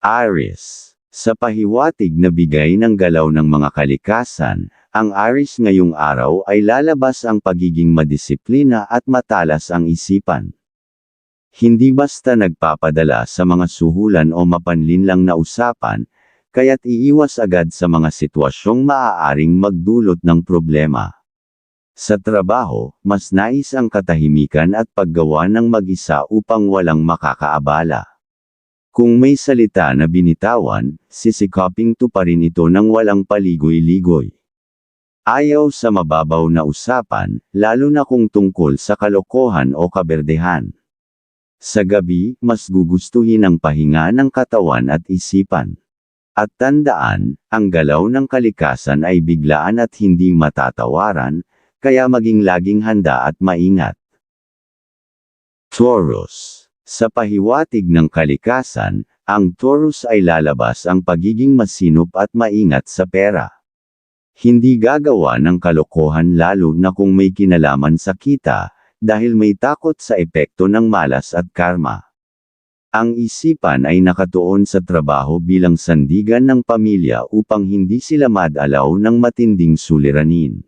Aries. Sa pahiwatig na bigay ng galaw ng mga kalikasan, ang Aries ngayong araw ay lalabas ang pagiging madisiplina at matalas ang isipan. Hindi basta nagpapadala sa mga suhulan o mapanlinlang na usapan, kaya't iiwas agad sa mga sitwasyong maaaring magdulot ng problema. Sa trabaho, mas nais ang katahimikan at paggawa ng mag-isa upang walang makakaabala. Kung may salita na binitawan, sisikaping tuparin ito ng walang paligoy-ligoy. Ayaw sa mababaw na usapan, lalo na kung tungkol sa kalokohan o kaberdehan. Sa gabi, mas gugustuhin ang pahinga ng katawan at isipan. At tandaan, ang galaw ng kalikasan ay biglaan at hindi matatawaran, kaya maging laging handa at maingat. Taurus Sa pahiwatig ng kalikasan, ang Taurus ay lalabas ang pagiging masinop at maingat sa pera. Hindi gagawa ng kalokohan lalo na kung may kinalaman sa kita, dahil may takot sa epekto ng malas at karma. Ang isipan ay nakatuon sa trabaho bilang sandigan ng pamilya upang hindi sila madalaw ng matinding suliranin.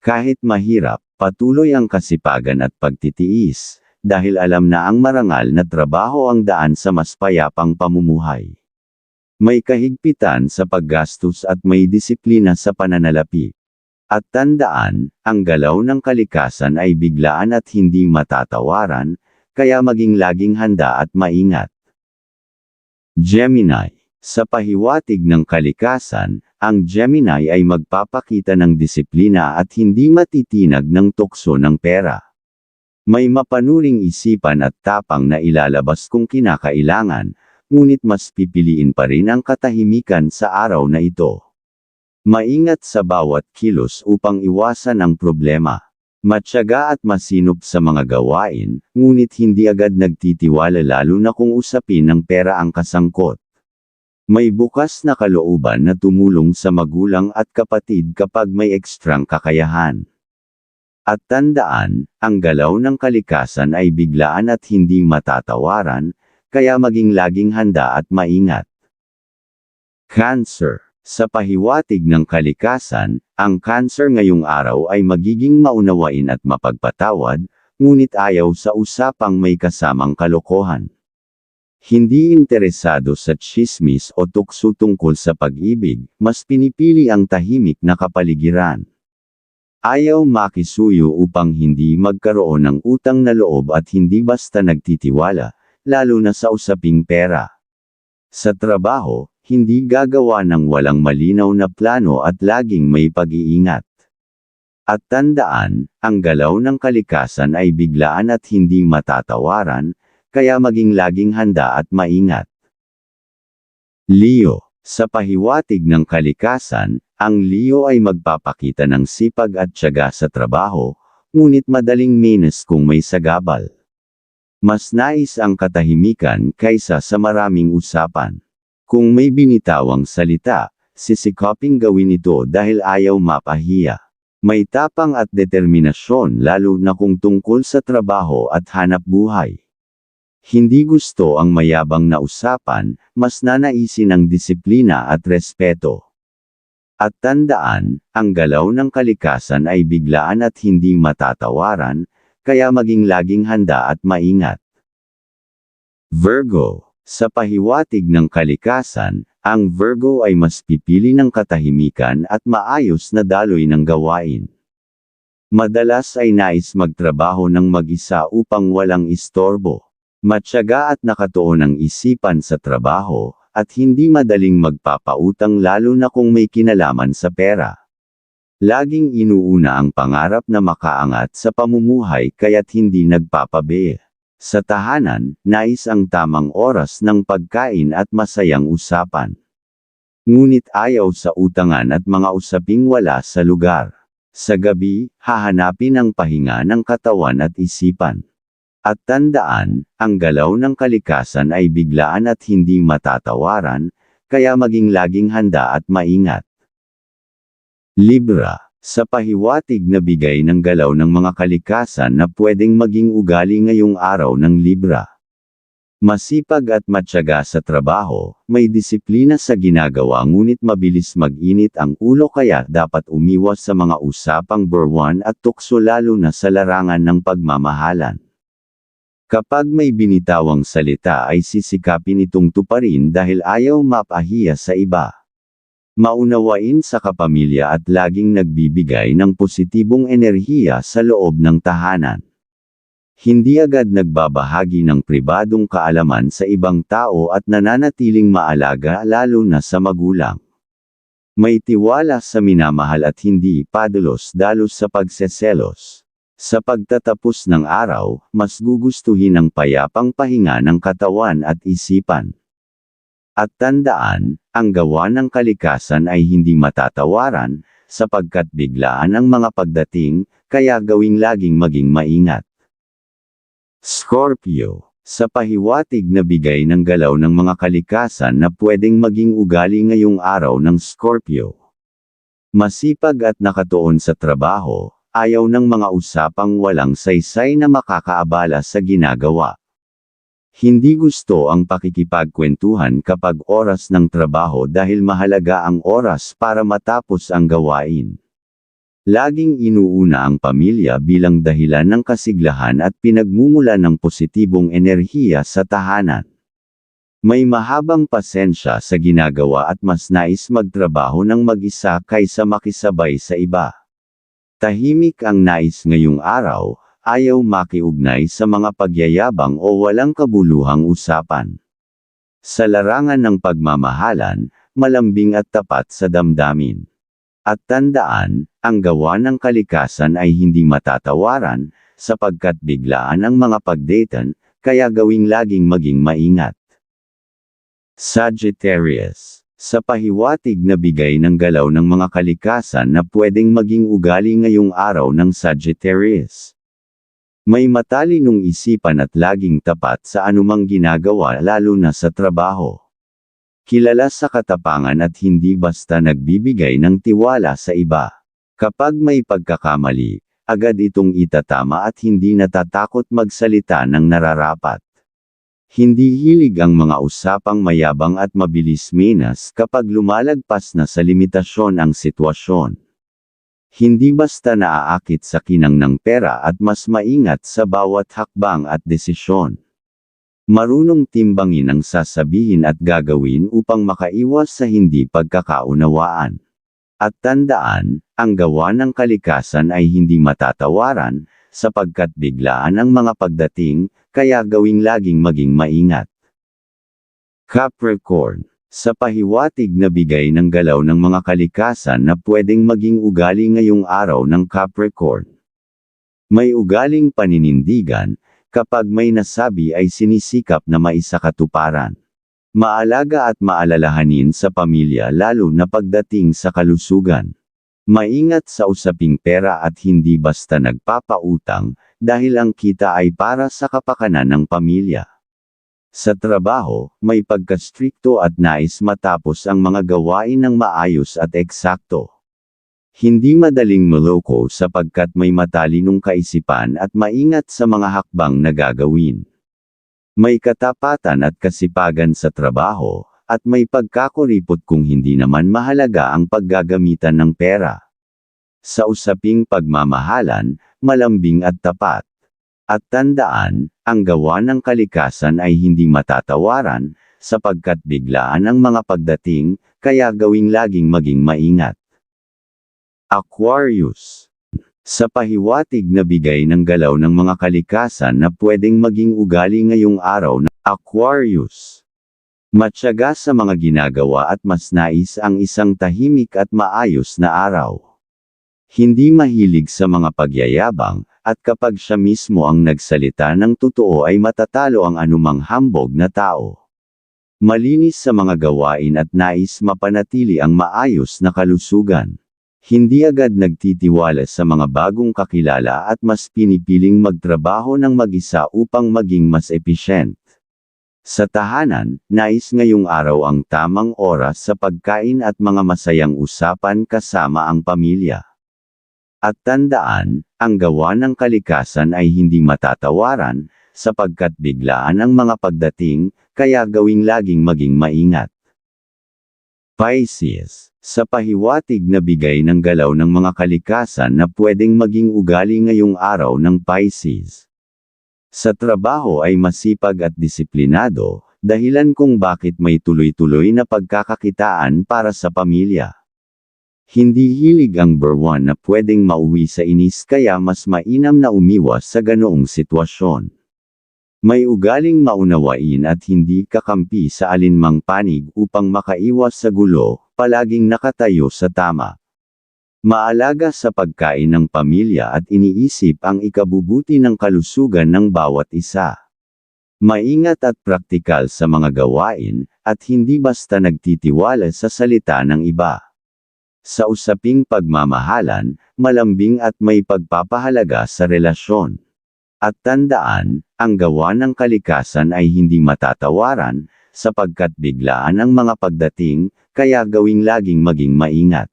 Kahit mahirap, patuloy ang kasipagan at pagtitiis, dahil alam na ang marangal na trabaho ang daan sa mas payapang pamumuhay. May kahigpitan sa paggastos at may disiplina sa pananalapi. At tandaan, ang galaw ng kalikasan ay biglaan at hindi matatawaran, kaya maging laging handa at maingat. Gemini Sa pahiwatig ng kalikasan, ang Gemini ay magpapakita ng disiplina at hindi matitinag ng tukso ng pera. May mapanuring isipan at tapang na ilalabas kung kinakailangan, ngunit mas pipiliin pa rin ang katahimikan sa araw na ito. Maingat sa bawat kilos upang iwasan ang problema. Matyaga at masinop sa mga gawain, ngunit hindi agad nagtitiwala lalo na kung usapin ng pera ang kasangkot. May bukas na kalooban na tumulong sa magulang at kapatid kapag may ekstrang kakayahan. At tandaan, ang galaw ng kalikasan ay biglaan at hindi matatawaran, kaya maging laging handa at maingat. Cancer Sa pahiwatig ng kalikasan, ang cancer ngayong araw ay magiging maunawain at mapagpatawad, ngunit ayaw sa usapang may kasamang kalokohan. Hindi interesado sa chismis o tukso tungkol sa pag-ibig, mas pinipili ang tahimik na kapaligiran. Ayaw makisuyo upang hindi magkaroon ng utang na loob at hindi basta nagtitiwala, lalo na sa usaping pera. Sa trabaho, hindi gagawa ng walang malinaw na plano at laging may pag-iingat. At tandaan, ang galaw ng kalikasan ay biglaan at hindi matatawaran, kaya maging laging handa at maingat. Leo Sa pahiwatig ng kalikasan, ang Leo ay magpapakita ng sipag at tiyaga sa trabaho, ngunit madaling minus kung may sagabal. Mas nais ang katahimikan kaysa sa maraming usapan. Kung may binitawang salita, sisikaping gawin ito dahil ayaw mapahiya. May tapang at determinasyon lalo na kung tungkol sa trabaho at hanap buhay. Hindi gusto ang mayabang na usapan, mas nanaisin ang disiplina at respeto. At tandaan, ang galaw ng kalikasan ay biglaan at hindi matatawaran, kaya maging laging handa at maingat. Virgo Sa pahiwatig ng kalikasan, ang Virgo ay mas pipili ng katahimikan at maayos na daloy ng gawain. Madalas ay nais magtrabaho ng mag-isa upang walang istorbo. Matyaga at nakatuon ang isipan sa trabaho, at hindi madaling magpapautang lalo na kung may kinalaman sa pera. Laging inuuna ang pangarap na makaangat sa pamumuhay kaya't hindi nagpapabe. Sa tahanan, nais ang tamang oras ng pagkain at masayang usapan. Ngunit ayaw sa utangan at mga usaping wala sa lugar. Sa gabi, hahanapin ang pahinga ng katawan at isipan. At tandaan, ang galaw ng kalikasan ay biglaan at hindi matatawaran, kaya maging laging handa at maingat. Libra, sa pahiwatig na bigay ng galaw ng mga kalikasan na pwedeng maging ugali ngayong araw ng Libra. Masipag at matyaga sa trabaho, may disiplina sa ginagawa ngunit mabilis mag-init ang ulo kaya dapat umiwas sa mga usapang burwan at tukso lalo na sa larangan ng pagmamahalan. Kapag may binitawang salita ay sisikapin itong tuparin dahil ayaw mapahiya sa iba. Maunawain sa kapamilya at laging nagbibigay ng positibong enerhiya sa loob ng tahanan. Hindi agad nagbabahagi ng pribadong kaalaman sa ibang tao at nananatiling maalaga lalo na sa magulang. May tiwala sa minamahal at hindi padalos-dalos sa pagseselos. Sa pagtatapos ng araw, mas gugustuhin ang payapang pahinga ng katawan at isipan. At tandaan, ang gawa ng kalikasan ay hindi matatawaran, sapagkat biglaan ang mga pagdating, kaya gawing laging maging maingat. Scorpio. Sa pahiwatig na bigay ng galaw ng mga kalikasan na pwedeng maging ugali ngayong araw ng Scorpio. Masipag at nakatuon sa trabaho, ayaw ng mga usapang walang saysay na makakaabala sa ginagawa. Hindi gusto ang pakikipagkwentuhan kapag oras ng trabaho dahil mahalaga ang oras para matapos ang gawain. Laging inuuna ang pamilya bilang dahilan ng kasiglahan at pinagmumula ng positibong enerhiya sa tahanan. May mahabang pasensya sa ginagawa at mas nais magtrabaho ng mag-isa kaysa makisabay sa iba. Tahimik ang nais ngayong araw, ayaw makiugnay sa mga pagyayabang o walang kabuluhang usapan. Sa larangan ng pagmamahalan, malambing at tapat sa damdamin. At tandaan, ang gawa ng kalikasan ay hindi matatawaran, sapagkat biglaan ang mga pagdatan, kaya gawing laging maging maingat. Sagittarius Sa pahiwatig na bigay ng galaw ng mga kalikasan na pwedeng maging ugali ngayong araw ng Sagittarius. May matalinong isipan at laging tapat sa anumang ginagawa lalo na sa trabaho. Kilala sa katapangan at hindi basta nagbibigay ng tiwala sa iba. Kapag may pagkakamali, agad itong itatama at hindi natatakot magsalita ng nararapat. Hindi hilig ang mga usapang mayabang at mabilis minas kapag lumalagpas na sa limitasyon ang sitwasyon. Hindi basta naaakit sa kinang ng pera at mas maingat sa bawat hakbang at desisyon. Marunong timbangin ang sasabihin at gagawin upang makaiwas sa hindi pagkakaunawaan. At tandaan, ang gawa ng kalikasan ay hindi matatawaran, sapagkat biglaan ang mga pagdating, kaya gawing laging maging maingat. Capricorn Sa pahiwatig na bigay ng galaw ng mga kalikasan na pwedeng maging ugali ngayong araw ng Capricorn. May ugaling paninindigan, Kapag may nasabi ay sinisikap na maisakatuparan. Maalaga at maalalahanin sa pamilya lalo na pagdating sa kalusugan. Maingat sa usaping pera at hindi basta nagpapautang, dahil ang kita ay para sa kapakanan ng pamilya. Sa trabaho, may pagkastrikto at nais matapos ang mga gawain ng maayos at eksakto. Hindi madaling maloko sapagkat may matalinong kaisipan at maingat sa mga hakbang na gagawin. May katapatan at kasipagan sa trabaho, at may pagkakuripot kung hindi naman mahalaga ang paggagamitan ng pera. Sa usaping pagmamahalan, malambing at tapat. At tandaan, ang gawa ng kalikasan ay hindi matatawaran, sapagkat biglaan ang mga pagdating, kaya gawing laging maging maingat. Aquarius. Sa pahiwatig na bigay ng galaw ng mga kalikasan na pwedeng maging ugali ngayong araw na Aquarius. Matyaga sa mga ginagawa at mas nais ang isang tahimik at maayos na araw. Hindi mahilig sa mga pagyayabang, at kapag siya mismo ang nagsalita ng totoo ay matatalo ang anumang hambog na tao. Malinis sa mga gawain at nais mapanatili ang maayos na kalusugan. Hindi agad nagtitiwala sa mga bagong kakilala at mas pinipiling magtrabaho ng mag-isa upang maging mas efficient. Sa tahanan, nais ngayong araw ang tamang oras sa pagkain at mga masayang usapan kasama ang pamilya. At tandaan, ang gawa ng kalikasan ay hindi matatawaran, sapagkat biglaan ang mga pagdating, kaya gawing laging maging maingat. Pisces, sa pahiwatig na bigay ng galaw ng mga kalikasan na pwedeng maging ugali ngayong araw ng Pisces. Sa trabaho ay masipag at disiplinado, dahilan kung bakit may tuloy-tuloy na pagkakakitaan para sa pamilya. Hindi hilig ang berwan na pwedeng mauwi sa inis kaya mas mainam na umiwas sa ganoong sitwasyon. May ugaling maunawain at hindi kakampi sa alinmang panig upang makaiwas sa gulo, palaging nakatayo sa tama. Maalaga sa pagkain ng pamilya at iniisip ang ikabubuti ng kalusugan ng bawat isa. Maingat at praktikal sa mga gawain, at hindi basta nagtitiwala sa salita ng iba. Sa usaping pagmamahalan, malambing at may pagpapahalaga sa relasyon. At tandaan, ang gawa ng kalikasan ay hindi matatawaran, sapagkat biglaan ang mga pagdating, kaya gawing laging maging maingat.